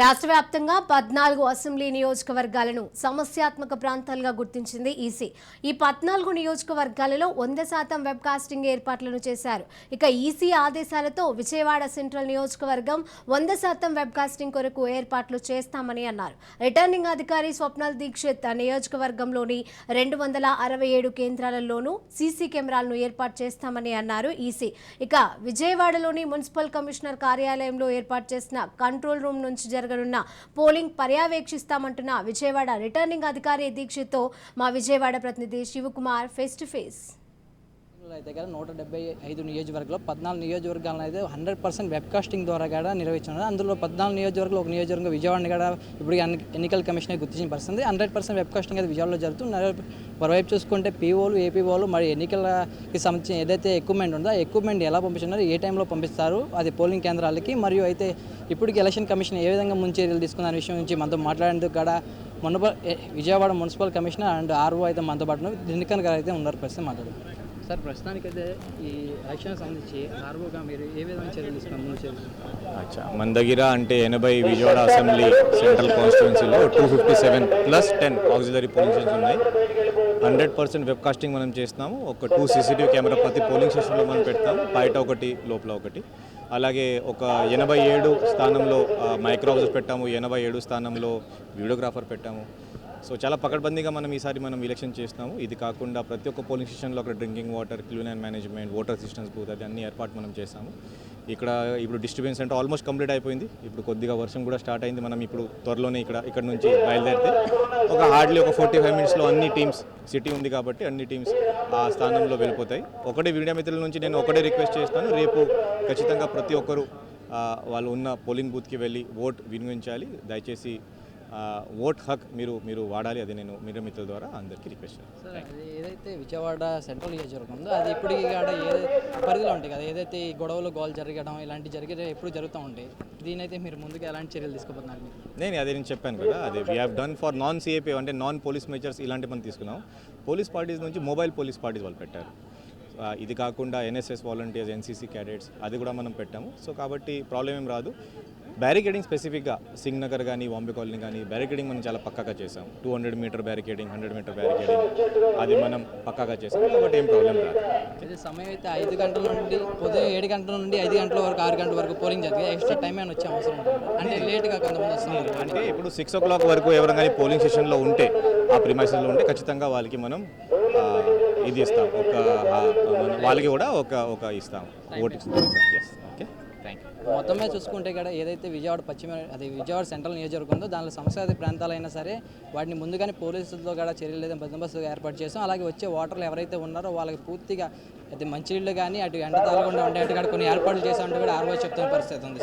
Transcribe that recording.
రాష్ట్ర వ్యాప్తంగా పద్నాలుగు అసెంబ్లీ నియోజకవర్గాలను సమస్యాత్మక ప్రాంతాలుగా గుర్తించింది ఈసీ. ఈ పద్నాలుగు నియోజకవర్గాలలో వంద శాతం వెబ్ కాస్టింగ్ ఏర్పాట్లను చేశారు. ఇక ఈసీ ఆదేశాలతో విజయవాడ సెంట్రల్ నియోజకవర్గం వంద శాతం వెబ్ కాస్టింగ్ కొరకు ఏర్పాట్లు చేస్తామని అన్నారు. రిటర్నింగ్ అధికారి స్వప్నల్ దీక్షిత్ నియోజకవర్గంలోని రెండు వందల అరవై ఏడు కేంద్రాలలోనూ సీసీ కెమెరాలను ఏర్పాటు చేస్తామని అన్నారు ఈసీ. ఇక విజయవాడలోని మున్సిపల్ కమిషనర్ కార్యాలయంలో ఏర్పాటు చేసిన కంట్రోల్ రూమ్ నుంచి జరగనున్న పోలింగ్ పర్యవేక్షిస్తామంటున్న విజయవాడ రిటర్నింగ్ అధికారి దీక్షిత్తో మా విజయవాడ ప్రతినిధి శివకుమార్ ఫేస్ టు ఫేస్. అయితే కదా నూట డెబ్బై ఐదు నియోజకవర్గంలో పద్నాలుగు నియోజకవర్గాలను అయితే హండ్రెడ్ పర్సెంట్ వెబ్కాస్టింగ్ ద్వారా కూడా నిర్వహించారు అందులో పద్నాలుగు నియోజకవర్గాలు ఒక నియోజకవర్గం విజయవాడని కూడా ఇప్పుడు ఎన్నికల కమిషన్ గుర్తించిన పరిస్థితి హండ్రెడ్ పర్సెంట్ వెబ్కాస్టింగ్ అయితే విజయవాడలో జరుగుతుంది. మరోవైపు చూసుకుంటే పీఓలు ఏపీఓలు మరి ఎన్నికలకి సంబంధించిన ఏదైతే ఎక్విప్మెంట్ ఉందో ఆ ఎక్విప్మెంట్ ఎలా పంపిస్తున్నారు ఏ టైంలో పంపిస్తారు? అది పోలింగ్ కేంద్రాలకి మరియు అయితే ఇప్పటికి ఎలక్షన్ కమిషన్ ఏ విధంగా ముందు తీసుకున్న విషయం నుంచి మనతో మాట్లాడేందుకు కూడా municipal Vijayawada municipal commissioner and RO అయితే మనతో పాటు దినకర్ గారు అయితే ఉన్నారు ప్రస్తుతం మాట్లాడు సార్ ప్రస్తుతానికైతే ఈ రక్షణ సంబంధించి ఆర్వోగా మీరు ఏ విధంగా చర్యలు తీసుకున్నారు? అచ్చా. మన దగ్గర అంటే ఎనభై విజయవాడ అసెంబ్లీ సెంట్రల్ కాన్స్టిట్యున్సీలో two fifty seven plus ten auxiliary polling stations ఉన్నాయి. హండ్రెడ్ పర్సెంట్ వెబ్ కాస్టింగ్ మనం చేస్తున్నాము. ఒక టూ సీసీటీవీ కెమెరా ప్రతి పోలింగ్ స్టేషన్లో మనం పెడతాం బయట ఒకటి లోపల ఒకటి. అలాగే ఒక ఎనభై ఏడు స్థానంలో మైక్రో పెట్టాము. ఎనభై ఏడు స్థానంలో వీడియోగ్రాఫర్ పెట్టాము. సో చాలా పకడ్బందీగా మనం ఈసారి మనం ఎలక్షన్ చేస్తున్నాము. ఇది కాకుండా ప్రతి ఒక్క పోలింగ్ స్టేషన్లో అక్కడ drinking water clean and management water assistance booth అది అన్ని ఏర్పాటు మనం చేసాము ఇక్కడ ఇప్పుడు డిస్టర్బెన్స్ అంటే ఆల్మోస్ట్ కంప్లీట్ అయిపోయింది. ఇప్పుడు కొద్దిగా వర్షం కూడా స్టార్ట్ అయింది. మనం ఇప్పుడు త్వరలోనే ఇక్కడ ఇక్కడ నుంచి బయలుదేరితే ఒక హార్డ్లీ ఒక ఫార్టీ ఫైవ్ మినిట్స్లో అన్ని టీమ్స్ సిటీ ఉంది కాబట్టి అన్ని టీమ్స్ ఆ స్థానంలో వెళ్ళిపోతాయి. ఒకటే వీడియో మిత్రుల నుంచి నేను ఒకటే రిక్వెస్ట్ చేస్తాను. రేపు ఖచ్చితంగా ప్రతి ఒక్కరు వాళ్ళు ఉన్న పోలింగ్ బూత్కి వెళ్ళి ఓట్ వినియోగించాలి. దయచేసి ఓట్ హక్ మీరు మీరు వాడాలి అది నేను మీడియా మిత్రుల ద్వారా అందరికీ రిక్వెస్ట్ ఏదైతే విజయవాడ సెంట్రల్ నియోజకవర్గం ఉందో అది ఇప్పటికీ కూడా ఏ పరిధిలో ఉంటాయి కదా ఏదైతే ఈ గొడవలు గోల్ జరగడం ఇలాంటి జరిగే ఎప్పుడు జరుగుతూ ఉంటాయి? దీనైతే మీరు ముందుగా ఎలాంటి చర్యలు తీసుకోబోతున్నారు మీరు? నేను అదే నేను చెప్పాను కదా అదే we have done for non CAP అంటే నాన్ పోలీస్ మెజర్స్ ఇలాంటి మనం తీసుకున్నాం. పోలీస్ పార్టీస్ నుంచి మొబైల్ పోలీస్ పార్టీస్ వాళ్ళు పెట్టారు. ఇది కాకుండా ఎన్ఎస్ఎస్ వాలంటీర్స్ ఎన్సీసీ క్యాడెట్స్ అది కూడా మనం పెట్టాము. సో కాబట్టి ప్రాబ్లం ఏం రాదు. బ్యారికేడింగ్ స్పెసిఫిక్గా సింగ్ నగర్ కానీ బాంబే కాలనీ కానీ బ్యారికేడింగ్ మనం చాలా పక్కాగా చేసాం two hundred meter barricading hundred meter barricading అది మనం పక్కాగా చేసాం కాబట్టి ఏం ప్రాబ్లం రాదు. సమయం అయితే ఐదు గంటల నుండి ఉదయం ఏడు గంటల నుండి ఐదు గంటల వరకు ఆరు గంటల వరకు పోలింగ్ జరిగింది. ఎక్స్ట్రా టైం ఏమైనా వచ్చే అవసరం అంటే లేట్గా కొంతమంది వస్తున్నారు. అంటే ఇప్పుడు సిక్స్ ఓ క్లాక్ వరకు ఎవరు కానీ పోలింగ్ స్టేషన్లో ఉంటే ఆ ప్రిమైసెస్లో ఉంటే ఖచ్చితంగా వాళ్ళకి మనం ఇది ఇస్తాం. ఒక వాళ్ళకి కూడా ఒక ఒక ఇస్తాం. ఓటు ఇస్తాం. ఓకే థ్యాంక్ యూ మొత్తం మీద చూసుకుంటే ఇక్కడ ఏదైతే విజయవాడ పశ్చిమ అది విజయవాడ సెంట్రల్ నియోజకవర్గం ఉందో దానిలో సమస్యాది ప్రాంతాలైనా సరే వాటిని ముందుగానే పోలీసులతో కూడా చర్యలు బందోబస్తు ఏర్పాటు చేసాం. అలాగే వచ్చే ఓటర్లు ఎవరైతే ఉన్నారో వాళ్ళకి పూర్తిగా అది మంచినీళ్ళు కానీ అటు ఎండ తాగకుండా ఉండేట్టు కూడా కొన్ని ఏర్పాట్లు చేసామంటే కూడా ఆర్వై చెప్తున్న పరిస్థితి ఉంది